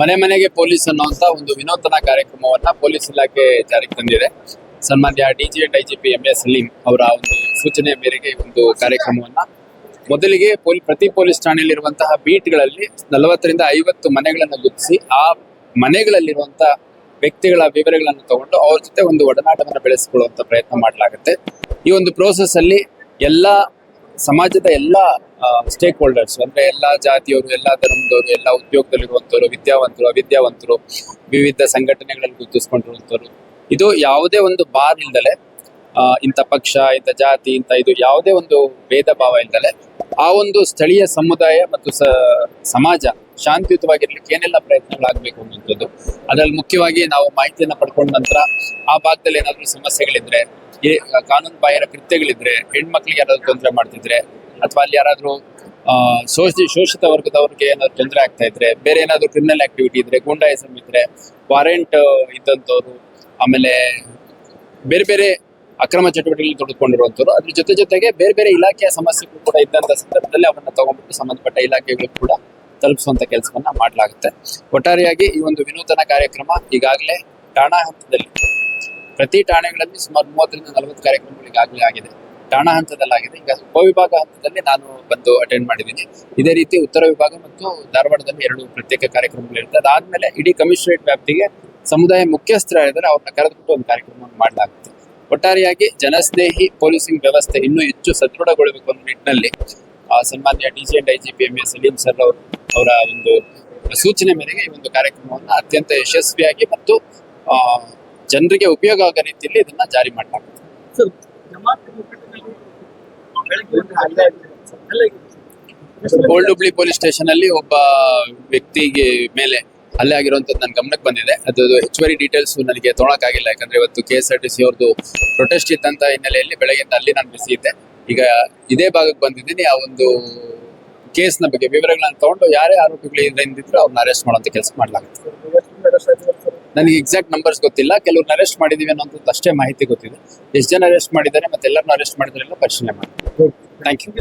ಮನೆ ಮನೆಗೆ ಪೊಲೀಸ್ ಅನ್ನುವಂತ ಒಂದು ವಿನೂತನ ಕಾರ್ಯಕ್ರಮವನ್ನ ಪೊಲೀಸ್ ಇಲಾಖೆ ಜಾರಿಗೆ ತಂದಿದೆ. ಸನ್ಮಾನ್ಯ DG DGP M S Saleem ಅವರ ಒಂದು ಸೂಚನೆ ಮೇರೆಗೆ ಒಂದು ಕಾರ್ಯಕ್ರಮವನ್ನ ಮೊದಲಿಗೆ ಪೊಲೀಸ್ ಪ್ರತಿ ಪೊಲೀಸ್ ಠಾಣೆಯಲ್ಲಿರುವಂತಹ ಬೀಟ್ಗಳಲ್ಲಿ ನಲವತ್ತರಿಂದ ಐವತ್ತು ಮನೆಗಳನ್ನು ಗುರುತಿಸಿ, ಆ ಮನೆಗಳಲ್ಲಿರುವಂತಹ ವ್ಯಕ್ತಿಗಳ ವಿವರಗಳನ್ನು ತಗೊಂಡು ಅವ್ರ ಜೊತೆ ಒಂದು ಒಡನಾಟವನ್ನು ಬೆಳೆಸಿಕೊಳ್ಳುವಂತ ಪ್ರಯತ್ನ ಮಾಡಲಾಗುತ್ತೆ. ಈ ಒಂದು ಪ್ರೋಸೆಸ್ ಅಲ್ಲಿ ಎಲ್ಲಾ ಸಮಾಜದ ಎಲ್ಲ ಸ್ಟೇಕ್ ಹೋಲ್ಡರ್ಸ್ ಅಂದ್ರೆ ಎಲ್ಲ ಜಾತಿಯವರು, ಎಲ್ಲಾ ಧರ್ಮದವರು, ಎಲ್ಲ ಉದ್ಯೋಗದಲ್ಲಿರುವಂತವರು ವಿದ್ಯಾವಂತರು, ಅವಿದ್ಯಾವಂತರು, ವಿವಿಧ ಸಂಘಟನೆಗಳಲ್ಲಿ ಗುರುತಿಸ್ಕೊಂಡಿರುವಂತವರು ಇದು ಯಾವುದೇ ಒಂದು ಬಾರ್ ಇಲ್ದಲೆ ಇಂಥ ಪಕ್ಷ, ಇಂಥ ಜಾತಿ, ಇಂಥ ಇದು ಯಾವುದೇ ಒಂದು ಭೇದ ಭಾವ ಇಲ್ದಲೆ ಆ ಒಂದು ಸ್ಥಳೀಯ ಸಮುದಾಯ ಮತ್ತು ಸಮಾಜ ಶಾಂತಿಯುತವಾಗಿರ್ಲಿಕ್ಕೆ ಏನೆಲ್ಲ ಪ್ರಯತ್ನಗಳಾಗಬೇಕು ಅನ್ನುವಂಥದ್ದು. ಅದರಲ್ಲಿ ಮುಖ್ಯವಾಗಿ ನಾವು ಮಾಹಿತಿಯನ್ನ ಪಡ್ಕೊಂಡ ನಂತರ ಆ ಭಾಗದಲ್ಲಿ ಏನಾದರೂ ಸಮಸ್ಯೆಗಳಿದ್ರೆ ಈ ಕಾನೂನು ಬಾಹಿರ ಕೃತ್ಯಗಳಿದ್ರೆ, ಹೆಣ್ಮಕ್ಳಿಗೆ ಯಾರಾದ್ರೂ ತೊಂದರೆ ಮಾಡ್ತಿದ್ರೆ, ಅಥವಾ ಅಲ್ಲಿ ಯಾರಾದ್ರೂ ಶೋಷಿ, ಶೋಷಿತ ವರ್ಗದವ್ರಿಗೆ ಏನಾದ್ರು ತೊಂದರೆ ಆಗ್ತಾ ಇದ್ರೆ, ಬೇರೆ ಏನಾದ್ರು ಕ್ರಿಮಿನಲ್ ಆಕ್ಟಿವಿಟಿ ಇದ್ರೆ ಗೂಂಡಾಯಿಸಮ್ ಇದ್ರೆ ವಾರೆಂಟ್ ಇದ್ದಂಥವ್ರು, ಆಮೇಲೆ ಬೇರೆ ಬೇರೆ ಅಕ್ರಮ ಚಟುವಟಿಕೆಗಳಲ್ಲಿ ತೊಡಕೊಂಡಿರುವಂಥವ್ರು, ಅದ್ರ ಜೊತೆ ಜೊತೆಗೆ ಬೇರೆ ಬೇರೆ ಇಲಾಖೆಯ ಸಮಸ್ಯೆಗಳು ಕೂಡ ಇದ್ದಂಥ ಸಂದರ್ಭದಲ್ಲಿ ಅವನ್ನ ತಗೊಂಡ್ಬಿಟ್ಟು ಸಂಬಂಧಪಟ್ಟ ಇಲಾಖೆಗಳು ಕೂಡ ತಲುಪಿಸುವಂತ ಕೆಲಸವನ್ನ ಮಾಡಲಾಗುತ್ತೆ. ಒಟ್ಟಾರೆಯಾಗಿ ಈ ಒಂದು ವಿನೂತನ ಕಾರ್ಯಕ್ರಮ ಈಗಾಗಲೇ ಠಾಣಾ ಹಂತದಲ್ಲಿ ಪ್ರತಿ ಠಾಣೆಗಳಲ್ಲಿ ಸುಮಾರು ಮೂವತ್ತರಿಂದ ನಲವತ್ತು ಕಾರ್ಯಕ್ರಮಗಳು ಈಗಾಗಲೇ ಆಗಿದೆ. ಠಾಣಾ ಹಂತದಲ್ಲಾಗಿದೆ ಈಗ ಉಪವಿಭಾಗ ಹಂತದಲ್ಲಿ ನಾನು ಬಂದು ಅಟೆಂಡ್ ಮಾಡಿದ್ದೀನಿ. ಇದೇ ರೀತಿ ಉತ್ತರ ವಿಭಾಗ ಮತ್ತು ಧಾರವಾಡದಲ್ಲಿ ಎರಡು ಪ್ರತ್ಯೇಕ ಕಾರ್ಯಕ್ರಮಗಳಿರುತ್ತೆ. ಅದಾದ್ಮೇಲೆ ಇಡೀ ಕಮಿಷನರೇಟ್ ವ್ಯಾಪ್ತಿಗೆ ಸಮುದಾಯ ಮುಖ್ಯಸ್ಥರಾಗಿದ್ದಾರೆ ಅವ್ರನ್ನ ಕರೆದುಕೊಂಡು ಒಂದು ಕಾರ್ಯಕ್ರಮವನ್ನು ಮಾಡಲಾಗುತ್ತೆ. ಒಟ್ಟಾರೆಯಾಗಿ ಜನಸ್ನೇಹಿ ಪೊಲೀಸಿಂಗ್ ವ್ಯವಸ್ಥೆ ಇನ್ನೂ ಹೆಚ್ಚು ಸದೃಢಗೊಳ್ಳಬೇಕು ಅನ್ನೋ ನಿಟ್ಟಿನಲ್ಲಿ ಸನ್ಮಾನ್ಯ D and I G P M S Saleem sir ಅವರು ಅವರ ಒಂದು ಸೂಚನೆ ಮೇರೆಗೆ ಈ ಒಂದು ಕಾರ್ಯಕ್ರಮವನ್ನು ಅತ್ಯಂತ ಯಶಸ್ವಿಯಾಗಿ ಮತ್ತು ಆ, ಜನರಿಗೆ ಉಪಯೋಗ ಆಗೋ ರೀತಿಯಲ್ಲಿ ಇದನ್ನ ಜಾರಿ ಮಾಡಲಾಗುತ್ತೆ ಓಲ್ಡ್ ಹುಬ್ಳಿ ಪೊಲೀಸ್ ಸ್ಟೇಷನ್ ಅಲ್ಲಿ ಒಬ್ಬ ವ್ಯಕ್ತಿಗೆ ಮೇಲೆ ಹಲ್ಲೆ ಆಗಿರುವಂತದ್ದು ನನ್ನ ಗಮನಕ್ಕೆ ಬಂದಿದೆ. ಅದು ಹೆಚ್ಚುವರಿ ಡೀಟೇಲ್ಸ್ ನನಗೆ ತೊಗೊಳಕ್ಕಾಗಿಲ್ಲ ಯಾಕಂದ್ರೆ ಇವತ್ತು K S R T C ಅವ್ರದ್ದು ಪ್ರೊಟೆಸ್ಟ್ ಇದ್ದಂತ ಹಿನ್ನೆಲೆಯಲ್ಲಿ ಬೆಳಗ್ಗೆ ಅಲ್ಲಿ ನಾನು ಬಿಸಿ ಇದ್ದೆ. ಈಗ ಇದೇ ಭಾಗಕ್ಕೆ ಬಂದಿದ್ದೀನಿ. ಆ ಒಂದು ಕೇಸ್ನ ಬಗ್ಗೆ ವಿವರಗಳನ್ನ ತಗೊಂಡು ಯಾರೇ ಆರೋಪಿಗಳು ಏನಿದ್ರು ಅವ್ರನ್ನ ಅರೆಸ್ಟ್ ಮಾಡುವಂತ ಕೆಲಸ ಮಾಡಲಾಗುತ್ತೆ? ನನಗೆ ಎಕ್ಸಾಕ್ಟ್ ನಂಬರ್ಸ್ ಗೊತ್ತಿಲ್ಲ. ಕೆಲವ್ರನ್ನ ಅರೆಸ್ಟ್ ಮಾಡಿದೀವಿ ಅನ್ನೋದು ಅಷ್ಟೇ ಮಾಹಿತಿ ಗೊತ್ತಿದೆ. ಎಷ್ಟು ಜನ ಅರೆಸ್ಟ್ ಮಾಡಿದ್ದಾರೆ ಮತ್ತೆ ಎಲ್ಲರನ್ನೂ ಅರೆಸ್ಟ್ ಮಾಡಿದ್ರೆಲ್ಲ ಪರಿಶೀಲನೆ ಮಾಡಿ ಥ್ಯಾಂಕ್ ಯು